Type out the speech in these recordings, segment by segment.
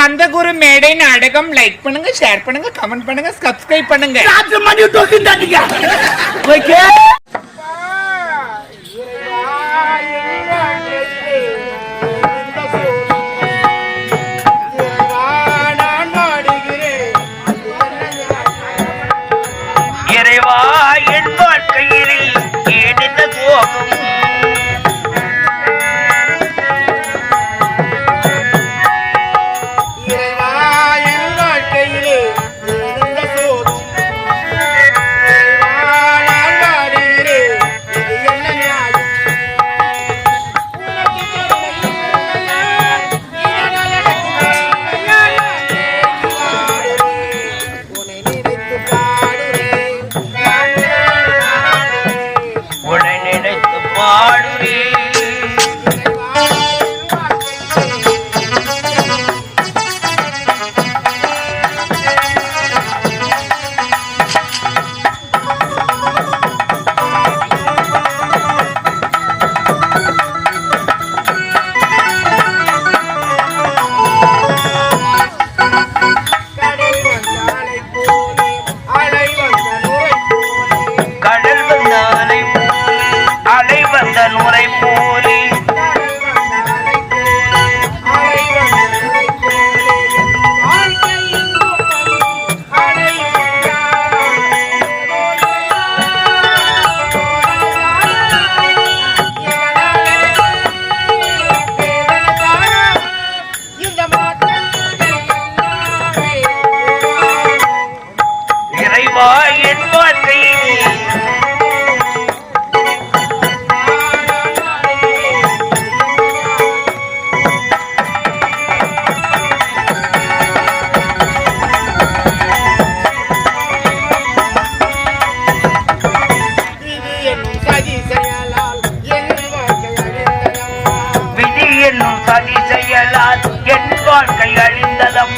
கந்தகுரு மேடை நாடகம் லைக் பண்ணுங்க ஷேர் பண்ணுங்க கமெண்ட் பண்ணுங்க சப்ஸ்கிரைப் பண்ணுங்க. Okay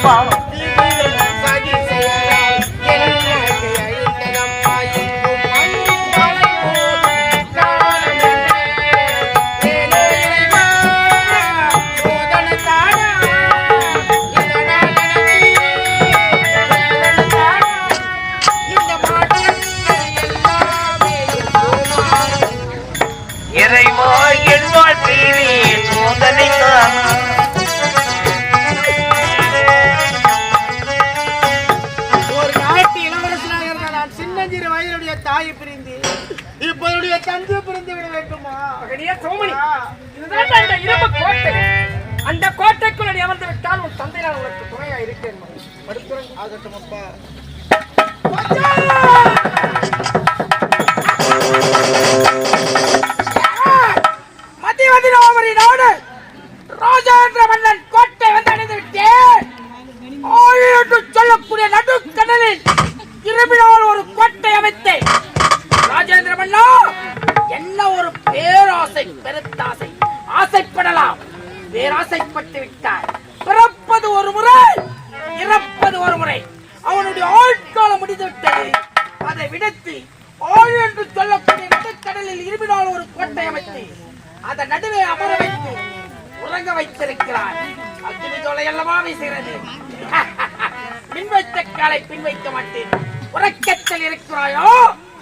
அழிந்ததம்மா தந்தை பிரிந்து விட வேண்டுமா? மகனியே சோமனி இதுதான் அந்த இரும்பு கோட்டை. அந்த கோட்டைக்குள் நீ அமர்ந்து விட்டால் உன் தந்தை நான் உனக்கு துணையா இருக்கேன். படுத்துறேன் ஆகட்டும் அப்பா. மதிவதிராமரி நாடு!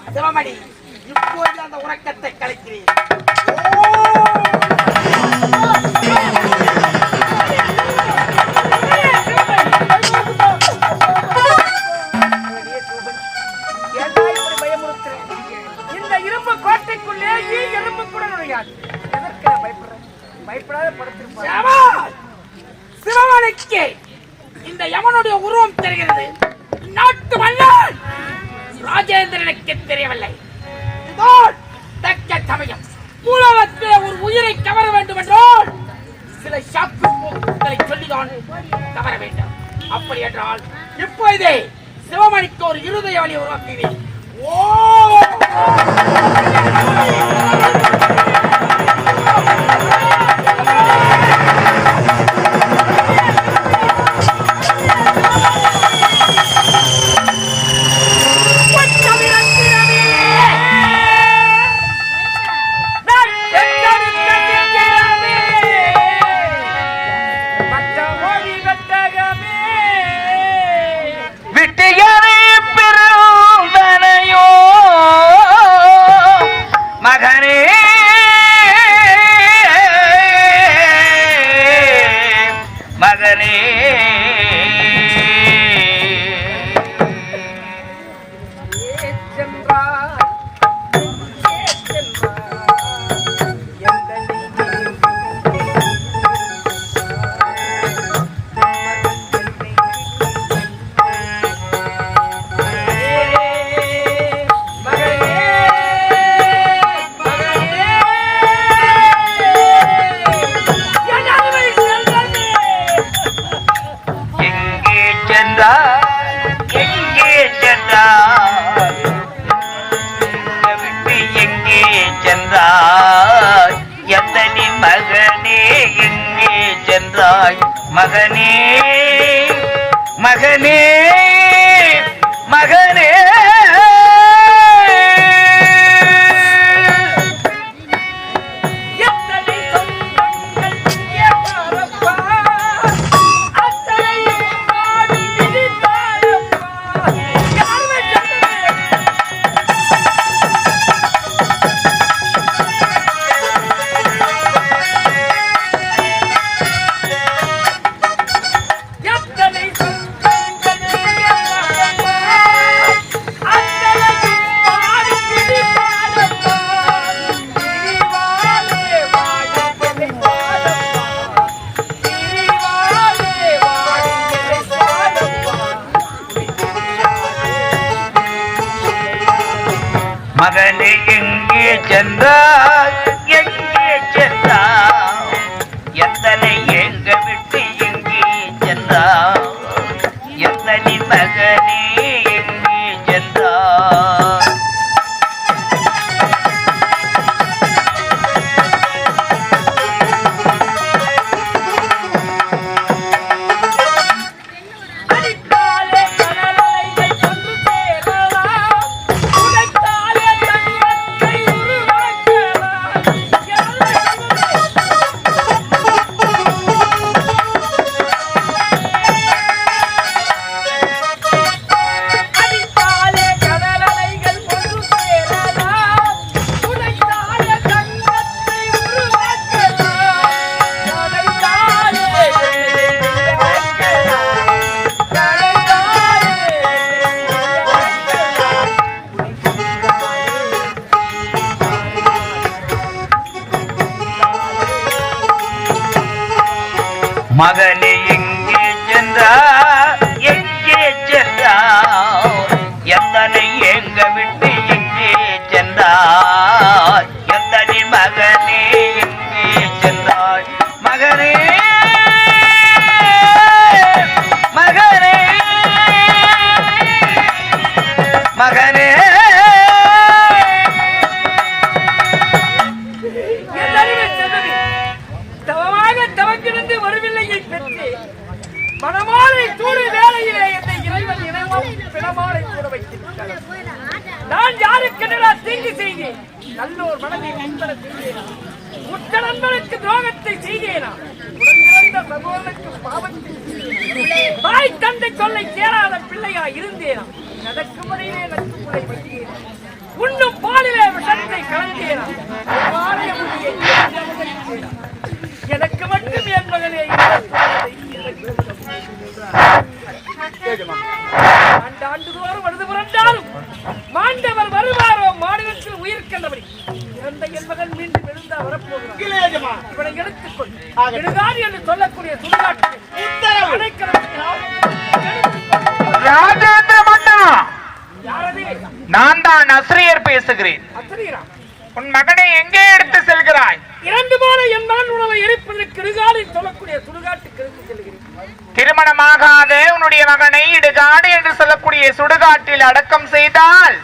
சிவமணி இப்போது அந்த உறக்கத்தை கலைக்கிறேன்? இந்த இரும்பு கோட்டைக்குள்ளே ஈ எறும்பு கூட நுழையாது. எதற்கு பயப்படுறேன் பயப்படாத படுத்திருப்பா சிவா! சிவமணிக்கு இந்த யமனுடைய உருவம் தெரிகிறது. நாட்டு மன்னன்! ராஜேந்திரனுக்கு தெரியவில்லை. தக்க சமயம். உலகத்திலே ஒரு உயிரை கவர வேண்டும் என்றால் சில ஷாக்கு போக்குகளை சொல்லிதான் கவர வேண்டும். அப்படி என்றால் இப்பொழுதே சிவமணிக்கு ஒரு இருதய வழி உருவாக்குகிறேன். ஓ! மகனே தந்தை சொல்லை கேளாத பிள்ளையா இருந்தேனா. நடக்கும் வரையிலே நட்புமுறை வழியேனா உண்ணும் பாலிலே விஷத்தை கலந்தேனா? எனக்கு மட்டும் என் மகனே இந்த பாவத்தை எனக்கு ஆண்டு ஆண்டுதோறும் வருது புரண்டாலும் மாண்டவர் வருவாரோ? மாநிலத்தில் உயிர் கண்டபடி. இறந்த என் மகன் மீண்டும் எழுந்தா வரப்போகிறார். இவனை எடுத்துக்கொள். என்று சொல்லக்கூடிய சுடுகாட்டு உத்தரவு. ராஜேந்திர மன்னா. நான் தான் அசிரியர் பேசுகிறேன். உன் மகனை எங்கே எடுத்து செல்கிறாய்? இறந்து போன என் மகன் உணவை எரிப்பதற்கு இடுகாடி சொல்லக்கூடிய சுடுகாட்டுக்கு எடுத்து செல்கிறேன். திருமணமாகாத உன்னுடைய மகனை இடுகாடு என்று சொல்லக்கூடிய சுடுகாட்டில் அடக்கம் செய்தால்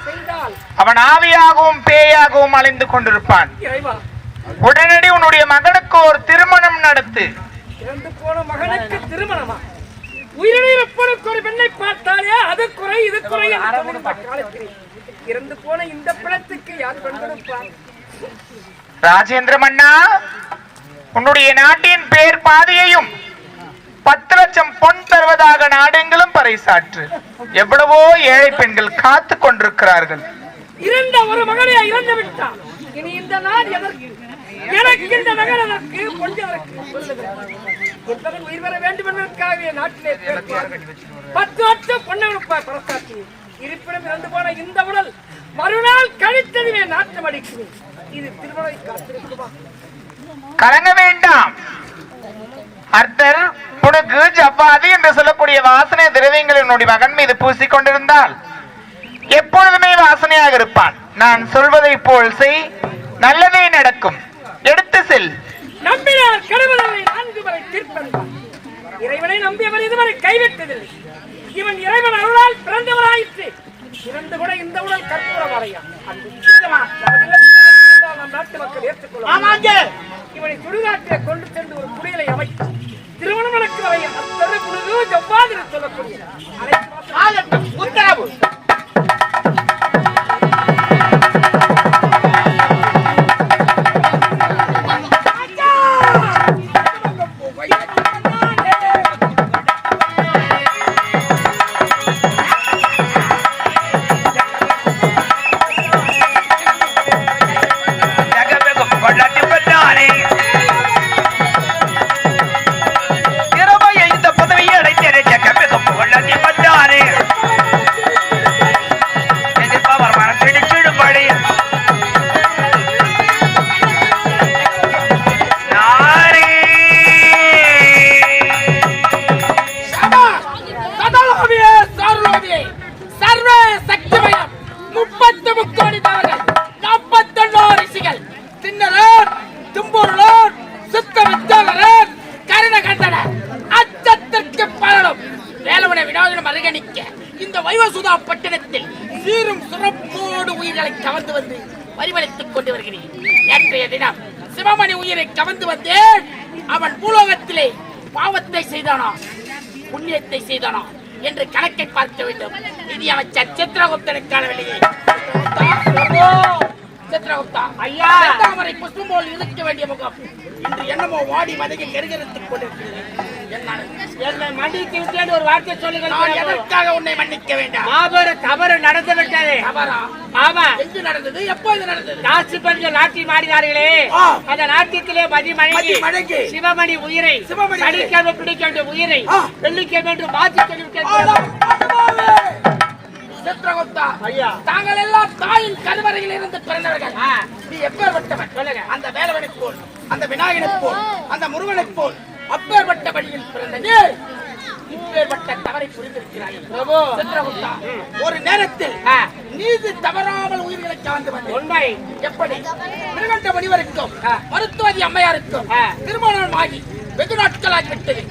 அவன் ஆவியாகவும் பேயாகவும் அலைந்து கொண்டிருப்பான். உடனடி உன்னுடைய மகனுக்கு ஒரு திருமணம் நடத்து. இறந்து போன மகனுக்கு திருமணமா? உயிரிழப்பனுக்கு ஒரு பெண்ணை பார்த்தாலே அது குறை இது குறை இறந்து போன இந்த பிணத்துக்கு யார் பெண் கொடுப்பார் ராஜேந்திர மன்னா உன்னுடைய நாட்டின் பேர் பாதையையும் பத்து லட்சம் பொன் தருவதாக நாடெங்கிலும் பறைசாற்று. எவ்வளவோ ஏழை பெண்கள் காத்து கொண்டிருக்கிறார்கள். இறந்த ஒரு மகனை இறந்து விட்டான்? இனி இந்த நாள் எதற்கு? எனக்கு இந்த என் மகன் உயிர் பெற வேண்டும் என்பதற்காக நாட்டிலே பத்து இருப்பிடம் இறந்து போன இந்த உடல் மறுநாள் கழித்ததுவே நாட்டம் அடிக்குது. இது காத்திருக்குமா கலங்க வேண்டாம். அர்த்தர் புனுக்கு ஜவ்வாதி என்று சொல்லக்கூடிய வாசனை திரவியங்கள் என்னுடைய மகன் மீது பூசிக் கொண்டிருந்தால் எப்பொழுதுமே வாசனையாக இருப்பான். நான் சொல்வதை போல் செய் நல்லதே நடக்கும். எடுத்து செல். நம்பினார் கடவுளை நான்கு முறை தீர்ப்பென்றார் இறைவனை நம்பியவர் இதுவரை கைவிட்டதில்லை. இவன் இறைவன் அருளால் பிறந்தவராயிற்று. இறந்து கூட இந்த உடல் கற்பூர வரையா நம் நாட்டு மக்கள் ஏற்றுக்கொள்ளாங்க இவனை சுடுகாட்டில கொண்டு சென்று ஒரு குடியலை அமைத்து திருமணம் நடக்கிற வரையில் அத்தனை குழுவு செவ்வாதிர சொல்லக்கூடிய உத்தரவு. முப்பத்து முக்கோடி தார்கள் நாற்பத்தொன்னு அரசிகள் திண்ணலர் தும்பூரலர் சுத்த வித்தோகரர் கருணகண்டனர் அச்சத்திற்கு பலரும் வேலவனை வினோதனம் அருகணிக்க இந்த வைவசுதா பட்டணத்தில் சீரும் சிறப்போடு உயிர்களை கவர்ந்து வந்து பரிமளித்துக் கொண்டு வருகிறேன். நேற்றைய தினம் சிவமணி உயிரை கவர்ந்து வந்தேன். அவன் பூலோகத்திலே பாவத்தை செய்தானா? புண்ணியத்தை செய்தானா? என்று கணக்கை பார்க்க வேண்டும். நிதி அமைச்சர் சித்திரகுப்தனுக்கான வெளியே சித்திரகுப்தா ஐயா! செந்தாமரை புஷ்பம் போல் இருக்க வேண்டிய முகம். இன்று என்னமோ வாடி வதங்கி கெருகெடுத்துக் கொண்டிருக்கிறது. என்னால என்னை மன்னித்து விட்டேன் ஒரு வார்த்தை நான் சொல்லுங்கள் எதற்காக உன்னை மன்னிக்க வேண்டாம்? மாபெரும் தவறு நடந்து விட்டது. தவறா? ஆமா. எங்கு நடந்தது? எப்போது நடந்தது? காசு பெண்கள் நாட்டியம் ஆடினார்களே ஆ. அந்த நாட்டியத்திலே மதி மணங்கி மதி மணங்கி. சிவமணி உயிரை சிவமணி. சனிக்கிழமை பிடிக்க உயிரை. வெள்ளிக்கிழமை என்று மாற்றி சொல்லிவிட்டேன் படுவாவே! சித்திரகுப்தா ஐயா. தாங்கள் எல்லாம் தாயின் கருவறையில் இருந்து பிறந்தவர்கள். நீ எப்பேற்பட்டவன் சொல்லுங்க. அந்த வேலவனைப் போல் அந்த விநாயகனைப் போல் அந்த முருகனைப் போல் அப்பேற்பட்ட வழியில் பிறந்த நீ இப்பேற்பட்ட தவறை புரிந்திருக்கிறாய் பிரபு. சித்திரகுப்தா ஒரு நேரத்தில். நீதி தவறாமல் உயிர்களை கவர்ந்து வந்தேன் உண்மை எப்படி திருகண்ட முனிவருக்கும். மருத்துவதி அம்மையாருக்கும் ஆ. திருமணமாகி வெகு நாட்களாகிவிட்டது.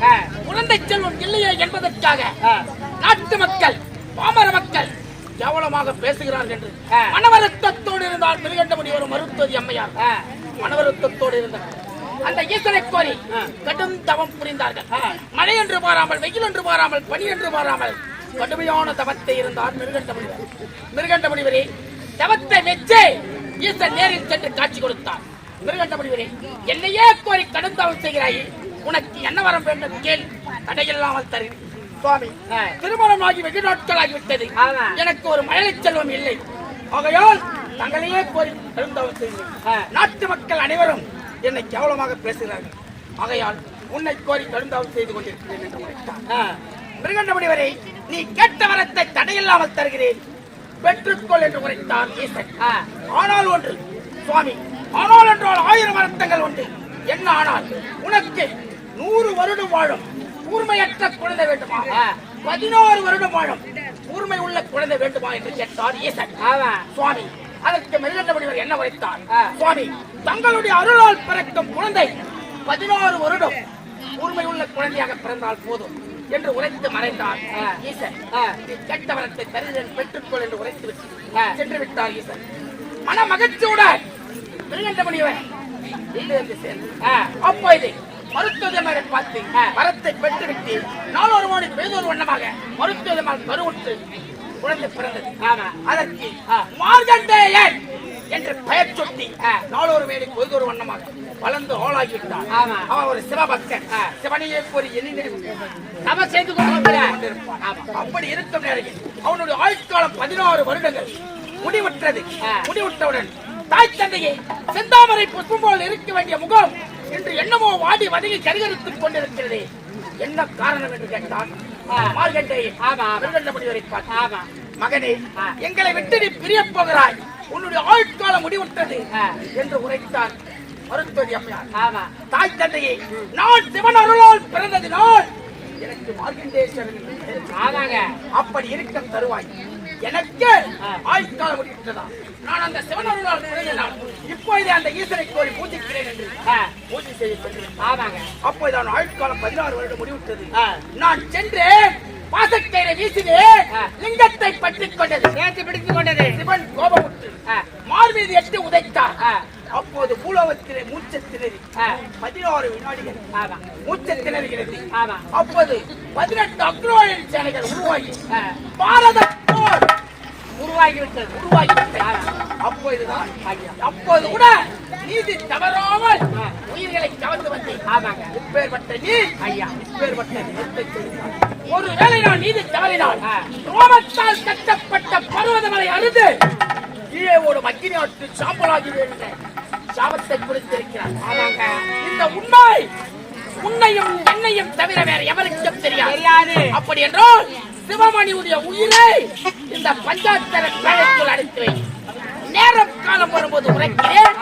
குழந்தை செல்வம் இல்லையே என்பதற்காக. நாட்டு மக்கள் பாமர மக்கள் கேவலமாக பேசுகிறார்கள் என்று. மனவருத்தத்தோடு இருந்தால் திருகண்ட முனிவர் மருத்துவதி அம்மையார். மனவருத்தத்தோடு இருந்தார் அந்த ஈசனை கோரி. கடும் தவம் புரிந்தார்கள். மழை என்று பாராமல் வெயில் என்று பாராமல் பனி என்று பாராமல் கடுமையான தவத்தை இருந்தார் மிருகண்ட முனிவர் மிருகண்ட முனிவரே தவத்தை மெச்சே ஈசன் நேரில் சென்று காட்சி கொடுத்தார் மிருகண்ட முனிவரே என்னையே கோரி கடும் தவம் செய்கிறாயே உனக்கு என்ன வரம் வேண்டும் கேள் தடையில்லாமல் தருகிறேன் சுவாமி. திருமணமாகி வெகு நாட்கள் ஆகிவிட்டது. எனக்கு ஒரு மழலை செல்வம் இல்லை. ஆகையால் தங்களையே கோரி நாட்டு மக்கள் அனைவரும் என்னை கேவலமாக பேசுகிறார்கள். ஆகையால் உன்னை கோரி கடுந்தாவல் செய்து கொண்டிருக்கிறேன் என்று ஆ. மிருகண்டமுடிவரை நீ கேட்ட வரத்தை தடையில்லாமல் தருகிறேன். பெற்றுக்கொள் என்று உரைத்தார் ஈசன். ஆனால் ஒன்று சுவாமி ஆனால் என்றால் ஆயிரம் வருத்தங்கள் உண்டு. என்ன ஆனால்? உனக்கு நூறு வருடம் வாழும். கூர்மையற்ற குழந்தை வேண்டுமா. பதினோரு வருடம் வாழும் கூர்மை உள்ள குழந்தை வேண்டுமா என்று கேட்டார் ஈசன் சுவாமி அதற்கு மிருகண்ட முனிவர் என்ன உரைத்தார். சுவாமி தங்களுடைய அருளால் பிறக்கும் குழந்தை பதினாறு வருடம் கூர்மை உள்ள குழந்தையாக பிறந்தால் போதும் என்று உரைத்து மறைந்தார். ஈசன் ஆ. நீ கெட்ட வரத்தை தருகிறேன் பெற்றுக்கொள் என்று உரைத்து விட்டு. சென்று விட்டார் ஈசன் மன மகிழ்ச்சியுடன் மிருகண்ட முனிவர் வீடு வந்து சேர்ந்தார். ஆ. அப்போ இது மருத்துவமனை பார்த்து வரத்தை பெற்றுவிட்டு நாளொரு மணி பேதொரு வண்ணமாக மருத்துவமனை கருவுற்று குழந்தை பிறந்தது. அதற்கு. மார்கண்டேயன் என்று பெயர் சொல்லி நாளொரு மேலே பொய்தொரு வண்ணமாக வளர்ந்து ஆளாகிவிட்டான். ஆமா. அவன் ஒரு சிவபக்தன். சிவனையே கூறி எண்ணி நம்ம செய்து அப்படி இருக்கும் நேரையில் அவனுடைய ஆயுட்காலம் பதினாறு வருடங்கள் முடிவுற்றது. முடிவுற்றவுடன் தாய் தந்தையை செந்தாமரை புஷ்பம் போல் இருக்க வேண்டிய முகம் இன்று என்னமோ வாடி வதங்கி கரிகரித்துக் கொண்டிருக்கிறது என்ன காரணம் என்று கேட்டான் ஆ. மார்கண்டேயன் ஆமா. மிருகண்ட முனிவரை பார்த்து ஆமா மகனே. எங்களை விட்டு நீ பிரியப் போகிறாய் உன்னுடைய ஆயுட்காலம் முடிவுற்றது. என்று உரைத்தார் மருத்துவதி அம்மையார் ஆமா தாய் தந்தையை நான் சிவன் அருளால் பிறந்ததினால் எனக்கு மார்கண்டேஸ்வரன் என்று அப்படி இருக்கும் தருவாய் எனக்கு. ஆயுட்காலம் முடிவுற்றதா நான் அந்த சிவன் அருளால் பிறந்தனால் இப்போதே அந்த ஈசனை கோரி பூஜிக்கிறேன் என்று. பூஜை சென்றேன் ஆமாங்க அப்போது நான் ஆயுட்காலம் பதினாறு வருடம் முடிவுற்றது. நான் சென்றேன் பாசக்கயிறை வீசினேன் ஆ. லிங்கத்தை பற்றிக் கொண்டது சேர்த்து பிடித்துக் கொண்டது சிவன் கோபமுற்று ஆ. மார் மீது எட்டு உதைத்தார். அப்போது பூலோகத்திலே மூச்ச திணறி ஆ. பதினாறு வினாடிகள் மூச்ச திணறுகிறது அப்போது பதினெட்டு அக்ரோயன் சேனைகள் உருவாகி. பாரத போர் உருவாகி விட்டது உருவாகி ஆ. அப்போதுதான் அப்போது கூட நீதி தவறாமல் உயிர்களை கவர்ந்து வந்தேன் ஆமாங்க இப்பேற்பட்ட நீ ஐயா இப்பேற்பட்ட. ஒருவேளை நான் நீதி தவறினால். ரோமத்தால் கட்டப்பட்ட பர்வதமலை அருது கீழே ஓடும் அக்கினியாற்று சாம்பலாகி என்ற சாபத்தை கொடுத்திருக்கிறார் ஆமாங்க இந்த உண்மை உன்னையும் என்னையும் தவிர வேற எவருக்கும் தெரியாது அப்படி என்றால் சிவமணியுடைய உயிரை இந்த பஞ்சாத்தர பேழைக்குள் அடைத்து வை நேரம் காலம் வரும்போது உரைக்கிறேன்.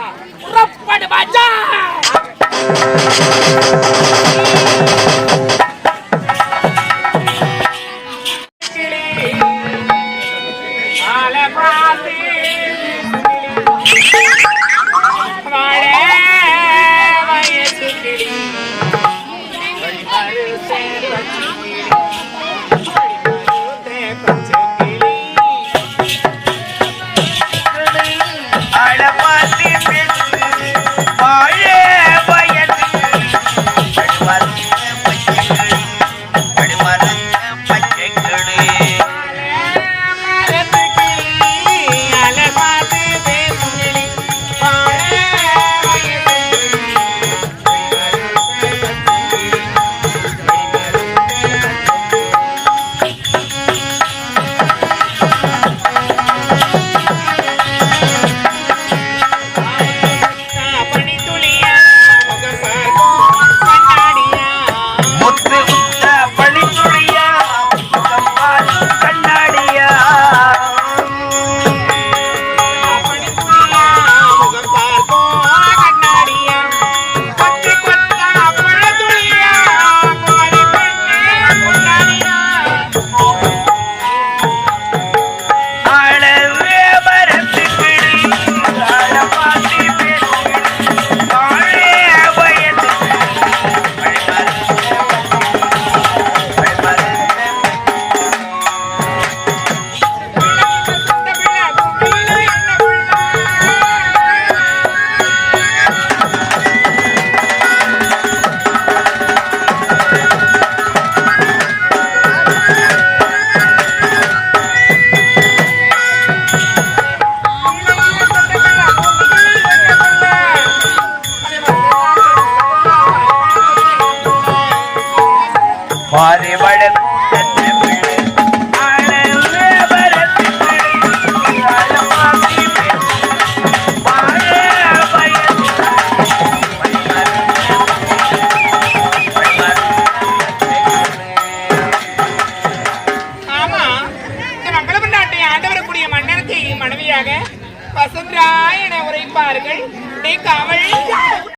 புறப்படு பாஜா